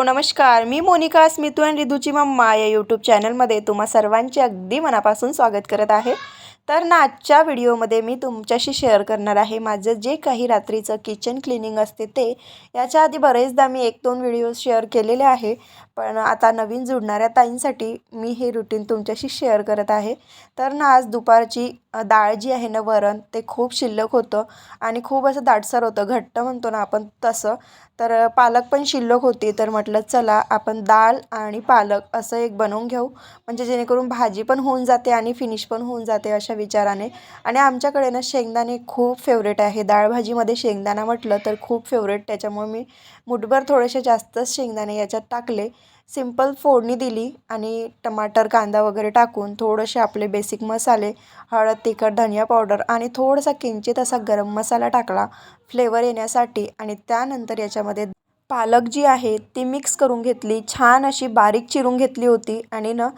Hello नमस्कार. मी Monika Smitu and रिधूची मम्मा या यूट्यूब चॅनलमध्ये तुम्हा सर्वांचे अगदी मनापासून स्वागत करत आहे. तर ना आजच्या व्हिडिओमध्ये मी तुमच्याशी शेअर करणार आहे माझं जे काही रात्रीचं किचन क्लिनिंग असते ते. याच्या आधी बरेचदा मी एक दोन व्हिडिओ शेअर केलेले आहे. पण आता नवीन जुडणाऱ्या ताईंसाठी मी हे रुटीन तुमच्याशी शेअर करत आहे. तर ना आज दुपारची डाळ जी आहे ना वरण ते खूप शिल्लक होतं आणि खूप असं दाटसर होतं. घट्ट म्हणतो ना आपण तसं. तर पालक पण शिल्लक होती. तर म्हटलं चला आपण डाळ आणि पालक असं एक बनवून घेऊ. म्हणजे जेणेकरून भाजी पण होऊन जाते आणि फिनिश पण होऊन जाते अशा विचाराने. आणि आमच्याकडे ना शेंगदाणे खूप फेवरेट आहे. डाळ भाजीमध्ये शेंगदाणा म्हटलं तर खूप फेवरेट त्याच्यामुळे मी मुठभर थोडेसे जास्तच शेंगदाणे याच्यात टाकले. सिंपल फोडणी दिली आणि टमाटर कांदा वगैरे टाकून थोडेसे आपले बेसिक मसाले हळद तिखट धनिया पावडर आणि थोडासा किंचित असा गरम मसाला टाकला. फ्लेवर येण्यासाठी आणि त्यानंतर याच्यामध्ये पालक जी आहे ती मिक्स करून घेतली. छान अशी बारीक चिरून घेतली होती आणि न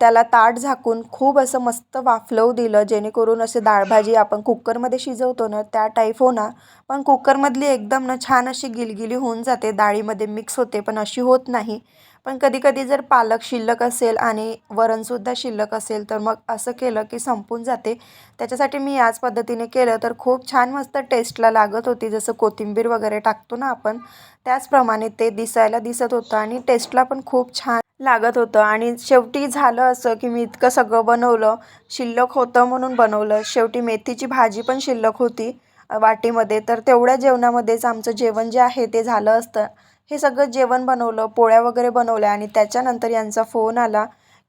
त्याला ताट झाकून खूप असं मस्त वाफलवू दिलं. जेणेकरून असे डाळभाजी आपण कुकरमध्ये शिजवतो हो ना त्या टाईप होणार पण कुकरमधली एकदम ना छान अशी गिलगिली होऊन जाते. डाळीमध्ये मिक्स होते पण अशी होत नाही. पण कधी कधी जर पालक शिल्लक असेल आणि वरणसुद्धा शिल्लक असेल तर मग असं केलं की संपून जाते. त्याच्यासाठी मी याच पद्धतीने केलं तर खूप छान मस्त टेस्टला लागत होती जसं कोथिंबीर वगैरे टाकतो ना आपण त्याचप्रमाणे ते दिसायला दिसत होतं आणि टेस्टला पण खूप छान लागत होतं. आणि शेवटी झालं असं की मी इतकं सगळं बनवलं शिल्लक होतं म्हणून बनवलं. शेवटी मेथीची भाजी पण शिल्लक होती वाटीमध्ये तर तेवढ्या जेवणामध्येच आमचं जेवण जे आहे ते झालं असतं. हे सगळं जेवण बनवलं पोळ्या वगैरे बनवल्या आणि त्याच्यानंतर यांचा फोन आला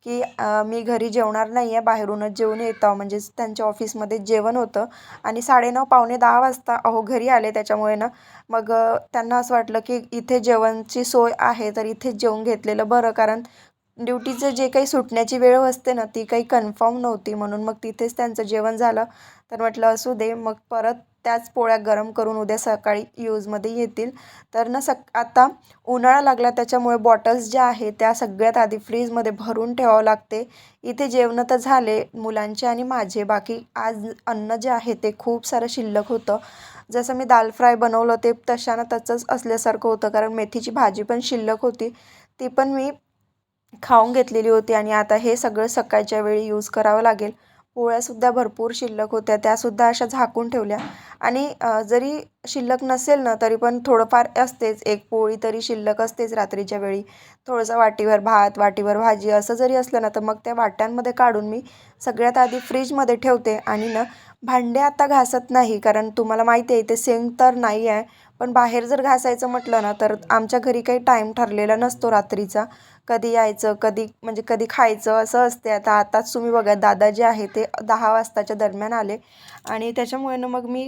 की मी घरी जेवणार नाही आहे बाहेरूनच जेवून आहो म्हणजेच त्यांच्या ऑफिसमध्ये जेवण होतं आणि साडेनऊ पावणे दहा वाजता अहो घरी आले त्याच्यामुळे ना मग त्यांना असं वाटलं की इथे जेवणची सोय आहे तर इथेच जेवून घेतलेलं बरं. कारण ड्युटीचं जे काही सुटण्याची वेळ असते ना ती काही कन्फर्म नव्हती. म्हणून मग तिथेच त्यांचं जेवण झालं. तर म्हटलं असू दे मग परत त्याच पोळ्या गरम करून उद्या सकाळी यूजमध्ये येतील. तर ना सक आता उन्हाळा लागला त्याच्यामुळे बॉटल्स ज्या आहेत त्या सगळ्यात आधी फ्रीजमध्ये भरून ठेवावं लागते. इथे जेवणं तर झाले मुलांचे आणि माझे. बाकी आज अन्न जे आहे ते खूप सारं शिल्लक होतं. जसं मी दाल फ्राय बनवलं ते तशानं तसंच असल्यासारखं होतं. कारण मेथीची भाजी पण शिल्लक होती. ती पण मी खाऊन घेतलेली होती आणि आता हे सगळं सकाळच्या वेळी यूज करावं लागेल. पोळ्यासुद्धा भरपूर शिल्लक होत्या त्यासुद्धा अशा झाकून ठेवल्या. आणि जरी शिल्लक नसेल ना तरी पण थोडंफार असतेच. एक पोळी तरी शिल्लक असतेच रात्रीच्या वेळी. थोडंसं वाटीभर भात वाटीभर भाजी असं जरी असलं ना तर मग त्या वाट्यांमध्ये काढून मी सगळ्यात आधी फ्रीजमध्ये ठेवते. आणि ना भांडे आता घासत नाही कारण तुम्हाला माहिती आहे ते सिंक तर नाही आहे पण बाहेर जर घासायचं म्हटलं ना तर आमच्या घरी काही टाईम ठरलेला नसतो रात्रीचा. कधी यायचं कधी म्हणजे कधी खायचं असं असते आता आताच तुम्ही बघा दादा जे आहे ते दहा वाजताच्या दरम्यान आले. आणि त्याच्यामुळे ना मग मी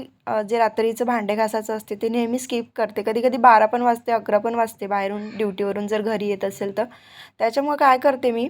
जे रात्रीचं भांडे घासायचं असते ते नेहमी स्किप करते. कधी कधी बारा पण वाजते अकरा पण वाजते बाहेरून ड्युटीवरून जर घरी येत असेल तर. त्याच्यामुळे काय करते मी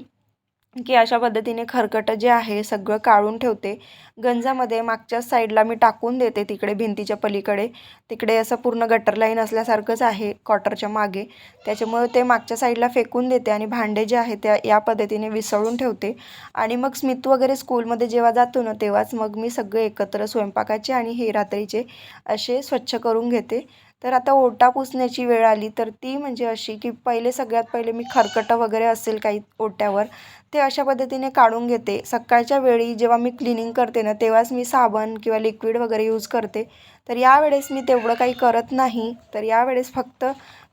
की अशा पद्धतीने खरकटं जे आहे सगळं काढून ठेवते. गंजामध्ये मागच्या साईडला मी टाकून देते तिकडे भिंतीच्या पलीकडे. तिकडे असं पूर्ण गटर लाईन असल्यासारखंच आहे कॉटरच्या मागे. त्याच्यामुळे ते मागच्या साईडला फेकून देते आणि भांडे जे आहे त्या या पद्धतीने विसळून ठेवते. आणि मग स्मित वगैरे स्कूलमध्ये जेव्हा जातो ना तेव्हाच मग मी सगळे एकत्र स्वयंपाकाचे आणि हे रात्रीचे असे स्वच्छ करून घेते. तर आता ओटा पुसण्याची वेळ आली तर ती म्हणजे अशी की पहिले सगळ्यात पहिले मी खरकटं वगैरे असेल काही ओट्यावर ते अशा पद्धतीने काढून घेते. सकाळच्या वेळी जेव्हा मी क्लिनिंग करते ना तेव्हाच मी साबण किंवा लिक्विड वगैरे यूज करते. तर यावेळेस मी तेवढं काही करत नाही. तर यावेळेस फक्त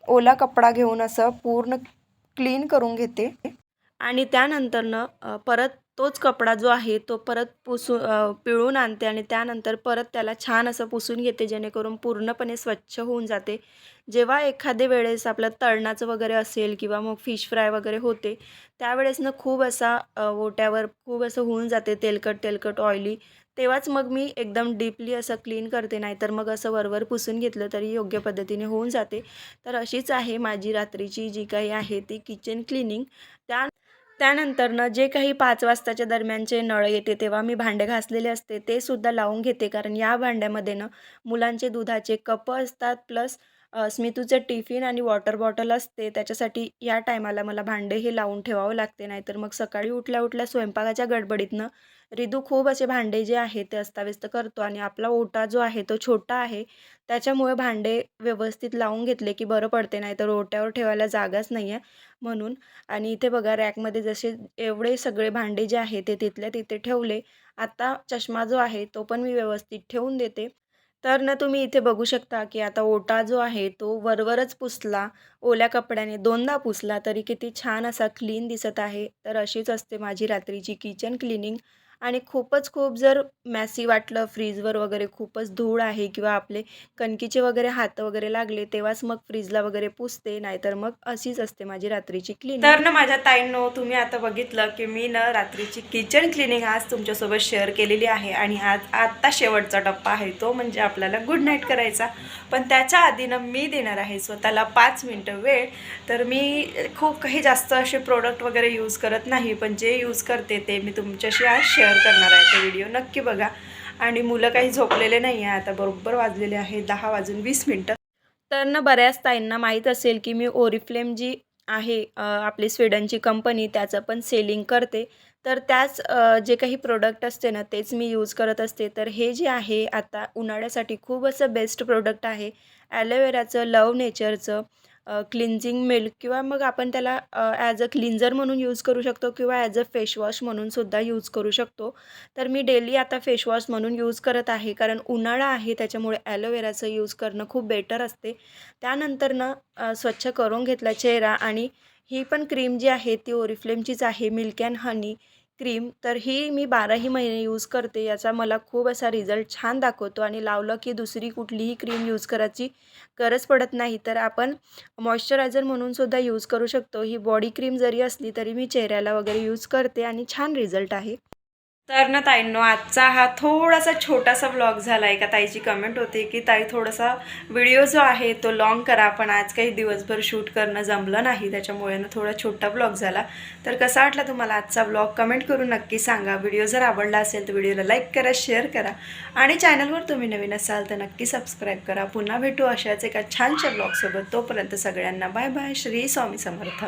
ओला कपडा घेऊन असं पूर्ण क्लीन करून घेते. आणि त्यानंतरनं परत तोच कपडा जो आहे तो परत पुसू पिळून आणते आणि त्यानंतर परत त्याला छान असं पुसून घेते जेणेकरून पूर्णपणे स्वच्छ होऊन जाते. जेव्हा एखाद्या वेळेस आपलं तळणाचं वगैरे असेल किंवा मग फिश फ्राय वगैरे होते त्यावेळेस ना खूप असा ओट्यावर खूप असं होऊन जाते तेलकट तेलकट ऑइली तेव्हाच मग मी एकदम डीपली असं क्लीन करते नाहीतर मग असं वरवर पुसून घेतलं तरी योग्य पद्धतीने होऊन जाते. तर अशीच आहे माझी रात्रीची जी काही आहे ती किचन क्लिनिंग त्या त्यानंतरनं जे काही पाच वाजताच्या दरम्यानचे नळ येते तेव्हा मी भांडे घासलेले असते ते सुद्धा लावून घेते. कारण या भांड्यामध्ये ना मुलांचे दुधाचे कप असतात प्लस स्मितूचं टिफिन आणि वॉटर बॉटल असते. त्याच्यासाठी या टायमाला मला भांडे हे लावून ठेवावं लागते. नाहीतर मग सकाळी उठल्या उठल्या स्वयंपाकाच्या गडबडीतनं रिदू खूप असे भांडे जे आहे ते अस्ताव्यस्त करतो आणि आपला ओटा जो आहे तो छोटा आहे. त्याच्यामुळे भांडे व्यवस्थित लावून घेतले की बरं पडते नाही तर ओट्यावर ठेवायला जागाच नाही आहे म्हणून. आणि इथे बघा रॅकमध्ये जसे एवढे सगळे भांडे जे आहे ते तिथल्या तिथे ठेवले. आता चष्मा जो आहे तो पण मी व्यवस्थित ठेवून देते. तर ना तुम्ही इथे बघू शकता की आता ओटा जो आहे तो वरवरच पुसला ओल्या कपड्याने दोनदा पुसला तरी किती छान असा क्लीन दिसत आहे. तर अशीच असते माझी रात्रीची किचन क्लिनिंग. आणि खूपच खूप जर मॅसी वाटलं फ्रीजवर वगैरे खूपच धूळ आहे किंवा आपले कणकीचे वगैरे हात वगैरे लागले तेव्हाच मग फ्रीजला वगैरे पुसते नाहीतर मग अशीच असते माझी रात्रीची क्लिनिंग तर ना माझ्या ताईंनो तुम्ही आता बघितलं की मी ना रात्रीची किचन क्लिनिंग आज तुमच्यासोबत शेअर केलेली आहे आणि आज आत्ता शेवटचा टप्पा आहे तो म्हणजे आपल्याला गुड नाईट करायचा. पण त्याच्या आधी ना मी देणार आहे स्वतःला पाच मिनटं वेळ. तर मी खूप काही जास्त असे प्रोडक्ट वगैरे यूज करत नाही पण जे यूज करते ते मी तुमच्याशी आज शेअर करणार आहे तो व्हिडिओ नक्की बघा. आणि मुलं काही झोपलेले नाही आहे. आता बरोबर वाजलेले आहे. दहा वाजून वीस मिनटं. तर ना बऱ्याच ताईंना माहीत असेल की मी ओरिफ्लेम जी आहे आपली स्वीडनची कंपनी त्याचं पण सेलिंग करते. तर त्याच जे काही प्रोडक्ट असते ना तेच मी यूज करत असते. तर हे जे आहे आता उन्हाळ्यासाठी खूप असं बेस्ट प्रोडक्ट आहे. ॲलोवेराचं लव नेचरचं क्लिन्झिंग मिल्क किंवा मग आपण त्याला ॲज अ क्लिन्झर म्हणून यूज करू शकतो किंवा ॲज अ फेशवॉश म्हणून सुद्धा यूज करू शकतो. तर मी डेली आता फेशवॉश म्हणून यूज करत आहे. कारण उन्हाळा आहे त्याच्यामुळे ॲलोवेराचं यूज करणं खूप बेटर असते. त्यानंतर ना स्वच्छ करून घेतला चेहरा आणि ही पण क्रीम जी आहे ती ओरिफ्लेमचीच आहे मिल्क अँड हनी क्रीम तर ही मी बाराही महिने यूज करते. याचा मला खूप असा रिझल्ट छान दाखवतो आणि लावलं की दुसरी कुठलीही क्रीम यूज करायची गरज पडत नाही. तर आपण मॉइश्चरायझर म्हणून सुद्धा यूज करू शकतो. ही बॉडी क्रीम जरी असली तरी मी चेहऱ्याला वगैरे यूज करते आणि छान रिझल्ट आहे. तर ना ताईंनो आजचा हा थोडासा छोटासा व्लॉग झाला आहे का? ताईची कमेंट होती की ताई थोडासा व्हिडिओ जो आहे तो लॉंग करा. पण आज काही दिवसभर शूट करणं जमलं नाही. त्याच्यामुळे ना थोडा छोटा व्लॉग झाला. तर कसा वाटला तुम्हाला आजचा व्लॉग कमेंट करून नक्की सांगा. व्हिडिओ जर आवडला असेल तर व्हिडिओला लाईक करा शेअर करा. आणि चॅनलवर तुम्ही नवीन असाल तर नक्की सबस्क्राईब करा. पुन्हा भेटू अशाच एका छानशा ब्लॉगसोबत तोपर्यंत सगळ्यांना बाय बाय श्री स्वामी समर्थ.